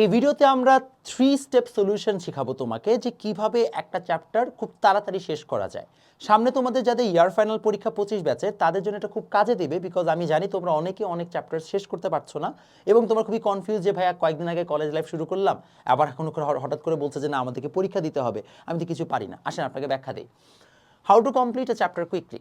এই ভিডিওতে আমরা থ্রি স্টেপ সলিউশন শেখাবো তোমাকে যে কীভাবে একটা চ্যাপ্টার খুব তাড়াতাড়ি শেষ করা যায়। সামনে তোমাদের যাদের ইয়ার ফাইনাল পরীক্ষা পঁচিশ ব্যাচের তাদের জন্য এটা খুব কাজে দেবে বিকজ আমি জানি তোমরা অনেকে অনেক চ্যাপ্টার শেষ করতে পারছ না এবং তোমরা খুবই কনফিউজ যে, ভাইয়া, কয়েকদিন আগে কলেজ লাইফ শুরু করলাম, আবার এখন হঠাৎ করে বলছে যে, না, আমাদেরকে পরীক্ষা দিতে হবে, আমি তো কিছু পারি না। আসেন, আপনাকে ব্যাখ্যা দিই। How to complete a chapter quickly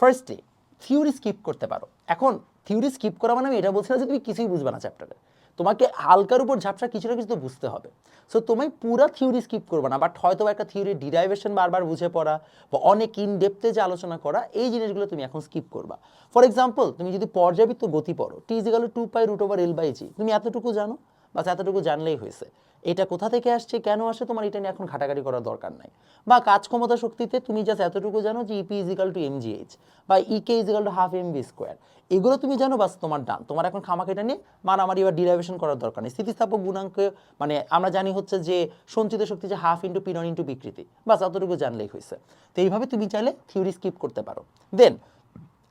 firstly theory skip করতে পারো। এখন থিওরি স্কিপ করা মানে আমি এটা বলছি না যে তুমি কিছুই বুঝবে না চ্যাপ্টারে তোমাকে হালকার উপর ঝাপসা কিছু না কিছু তো বুঝতে হবে। সো তোমায় পুরো থিওরি স্কিপ করবে না বাট হয়তো একটা থিওরি ডিরাইভেশন বারবার বুঝে পড়া বা অনেক ইন ডেপথে যে আলোচনা করা, এই জিনিসগুলো তুমি এখন স্কিপ করবা। ফর এক্সাম্পল তুমি যদি পর্যাবৃত্ত গতি পড়ো T is equal two pi root over L by G তুমি এতটুকু জানো? বাস এতটুকু জানলেই হয়েছে। এটা কোথা থেকে আসছে, কেন আসে, তোমার এটা নিয়ে এখন ঘাটাঘাটি করার দরকার নাই। বা কাজ ক্ষমতা শক্তিতে তুমি জাস্ট এতটুকু জানো যে EP is equal to M GH বা EK is equal to half M V square এগুলো তুমি জানো, বাস তোমার ডান। তোমার এখন খামাক এটা নিয়ে মারামারি বা ডিরাইভেশন করার দরকার নেই। স্থিতিস্থাপক গুণাঙ্ক মানে আমরা জানি হচ্ছে যে সঞ্চিত শক্তি যে হাফ ইন্টু পিনন ইন্টু বিকৃতি। বাস এতটুকু জানলেই হয়েছে। তো এইভাবে তুমি চাইলে থিওরি স্কিপ করতে পারো। দেন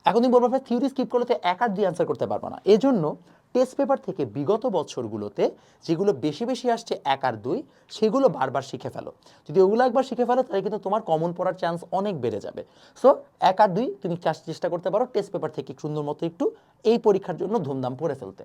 এখন তুমি বলব থিওরি স্কিপ করলে তো এক আর দিয়ে আনসার করতে পারব না। এজন্য টেস্ট পেপার থেকে বিগত বছরগুলোতে যেগুলো বেশি বেশি আসছে এক আর দুই, সেগুলো বারবার শিখে ফেলো। যদি ওগুলো একবার শিখে ফেলো, তাহলে কিন্তু তোমার কমন পড়ার চান্স অনেক বেড়ে যাবে। সো এক আর দুই তুমি চেষ্টা করতে পারো টেস্ট পেপার থেকে সুন্দর মতো একটু এই পরীক্ষার জন্য ধুমধাম পড়ে ফেলতে।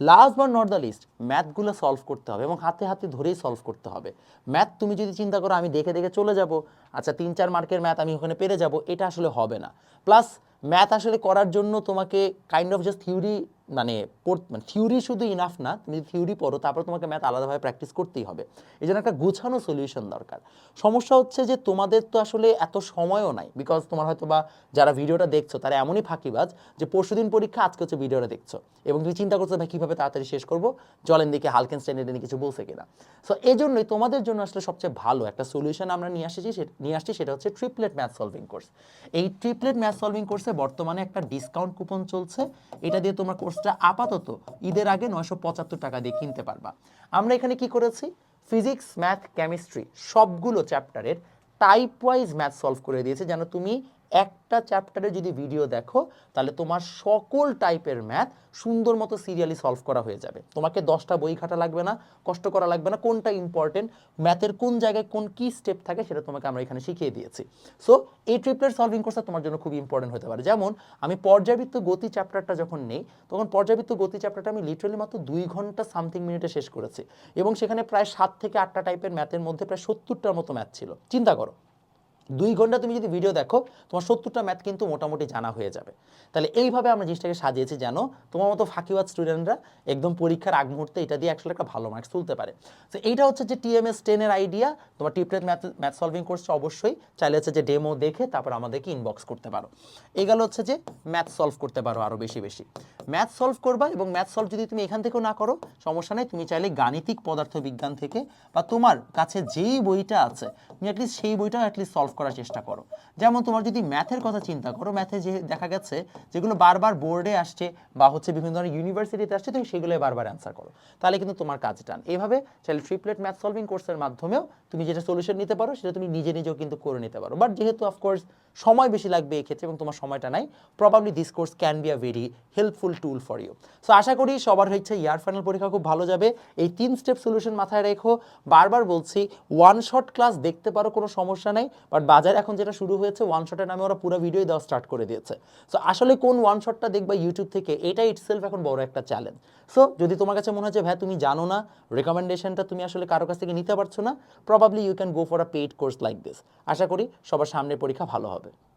Last but not the least ম্যাথগুলো সলভ করতে হবে এবং হাতে হাতে ধরেই সলভ করতে হবে। ম্যাথ তুমি যদি চিন্তা করো, আমি দেখে দেখে চলে যাব আচ্ছা তিন চার মার্কের ম্যাথ আমি ওখানে পেরে যাব, এটা আসলে হবে না। প্লাস ম্যাথ আসলে করার জন্য তোমাকে কাইন্ড অফ জাস্ট থিওরি মানে পড়- মানে থিওরি শুধু ইনাফ না, তুমি থিওরি পড়ো, তারপর তোমাকে ম্যাথ আলাদাভাবে প্র্যাকটিস করতেই হবে। এই জন্য একটা গোছানো সলিউশন দরকার। সমস্যা হচ্ছে যে তোমাদের তো আসলে এত সময়ও নাই বিকজ তোমার হয়তো বা যারা ভিডিওটা দেখছ, তারা এমনই ফাঁকিবাজ যে পরশুদিন পরীক্ষা, আজকে হচ্ছে ভিডিওটা দেখছ। এবং তুমি চিন্তা করছ ভাই, কীভাবে তাড়াতাড়ি শেষ করব? জলেন দিকে হালকেন স্ট্যান্ডার্ড নিয়ে কিছু বলছে কিনা? সো এই জন্যই তোমাদের জন্য আসলে সবচেয়ে ভালো একটা সলিউশন আমরা নিয়ে আসছি নিয়ে আসছি, সেটা হচ্ছে ট্রিপলেট ম্যাথ সলভিং কোর্স এই ট্রিপলেট ম্যাথ সলভিং কোর্সে বর্তমানে একটা ডিসকাউন্ট কুপন চলছে। এটা দিয়ে তোমার কোর্সটা আপাতত ঈদের আগে নয়শো পঁচাত্তর টাকা দিয়ে কিনতে পারবা। আমরা এখানে কি করেছি? ফিজিক্স ম্যাথ কেমিস্ট্রি সবগুলো চ্যাপ্টারের টাইপ ওয়াইজ ম্যাথ সলভ করে দিয়েছে, যেন তুমি একটা চ্যাপ্টারে যদি ভিডিও দেখো, তাহলে তোমার সকল টাইপের ম্যাথ সুন্দর মতো সিরিয়ালি সলভ করা হয়ে যাবে। তোমাকে দশটা বই খাটা লাগবে না, কষ্ট করা লাগবে না, কোনটা ইম্পর্টেন্ট ম্যাথের কোন জায়গায় কোন কি স্টেপ থাকে সেটা তোমাকে আমরা এখানে শিখিয়ে দিয়েছি। সো এই ট্রিপলেট সলভিং কোর্সটা তোমার জন্য খুব ইম্পর্টেন্ট হতে পারে। যেমন, আমি পর্যাবৃত্ত গতি চ্যাপ্টারটা যখন নেই, তখন পর্যাবৃত্ত গতি চ্যাপ্টারটা আমি লিটারালি মাত্র দুই ঘণ্টা সামথিং মিনিটে শেষ করেছি। এবং সেখানে প্রায় সাত থেকে আটটা টাইপের ম্যাথের মধ্যে প্রায় সত্তরটার মতো ম্যাথ ছিল। চিন্তা করো। দুই ঘণ্টা তুমি যদি ভিডিও দেখো, তোমার সত্তরটা ম্যাথ কিন্তু মোটামুটি জানা হয়ে যাবে। তাহলে এইভাবে আমরা জিনিসটাকে সাজিয়েছি যেন তোমার মতো ফাঁকিবাদ স্টুডেন্টরা একদম পরীক্ষার আগ মুহূর্তে এটা দিয়ে একশো একটা ভালো মার্কস তুলতে পারে। তো এইটা হচ্ছে যে টিএমএস টেনের আইডিয়া তোমার টিপলেট ম্যাথ ম্যাথ সলভিং কোর্সটা অবশ্যই। চাইলে হচ্ছে যে ডেমো দেখে তারপর আমাদেরকে ইনবক্স করতে পারো। এই গেল হচ্ছে যে ম্যাথ সলভ করতে পারো আরও বেশি বেশি। ম্যাথ সলভ করবা এবং ম্যাথ সলভ যদি তুমি এখান থেকেও না করো, সমস্যা নেই। তুমি চাইলে গাণিতিক পদার্থবিজ্ঞান থেকে বা তোমার কাছে যেই বইটা আছে, তুমি অ্যাটলিস্ট সেই বইটা অ্যাটলিস্ট সলভ করার চেষ্টা করো। যেমন তোমার যদি ম্যাথের কথা চিন্তা করো ম্যাথে যে দেখা গেছে, যেগুলো বারবার বোর্ডে আসছে বা হচ্ছে বিভিন্ন ধরনের ইউনিভার্সিটিতে আসছে, তুমি সেগুলো বারবার অ্যান্সার করো। তাহলে কিন্তু তোমার কাজ টান। এভাবে চাইলে ট্রিপলেট ম্যাথ সলভিং কোর্সের মাধ্যমেও তুমি যেটা সলিউশন নিতে পারো, সেটা তুমি নিজে নিজেও কিন্তু করে নিতে পারো। বাট যেহেতু অফকোর্স সময় বেশি লাগবে এই ক্ষেত্রে এবং তোমার সময়টা নাই probably this course can be a very helpful tool for you so আশা করি সবার হচ্ছে ইয়ার ফাইনাল পরীক্ষা খুব ভালো যাবে। এই তিন স্টেপ সলিউশন মাথায় রেখো। বারবার বলছি ওয়ান শট ক্লাস দেখতে পারো, কোনো সমস্যা নাই। বাট বাজার এখন যেটা শুরু হয়েছে ওয়ান শটের নামে ওরা পুরো ভিডিও দেওয়া স্টার্ট করে দিয়েছে। সো আসলে কোন ওয়ান শটটা দেখবা ইউটিউব থেকে, এটা ইটসেলফ এখন বড় একটা চ্যালেঞ্জ সো যদি তোমার কাছে মনে হচ্ছে ভাই, তুমি জানো না রেকমেন্ডেশনটা তুমি আসলে কারও কাছ থেকে নিতে পারছ না probably you can go for a paid course like this আশা করি সবার সামনে পরীক্ষা ভালো হবে। it.